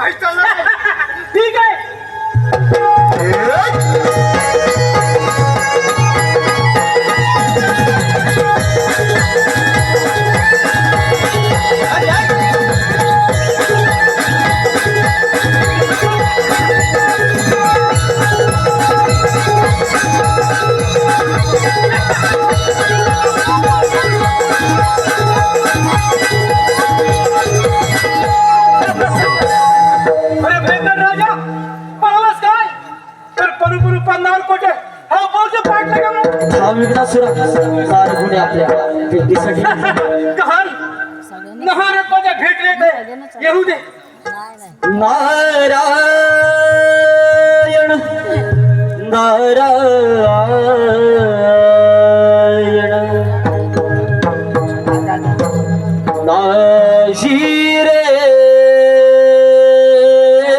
काय चाललं ठीक आहे Thank you. तर परुपुरु पन्नावर कोटे हा बोलतो पाठ लागा मग हा विघ्नासुर सार गुणे आपल्या भेटीसाठी कहन महाराज माझ्या भेट ते येऊ दे नारायण। नारायण। नाशी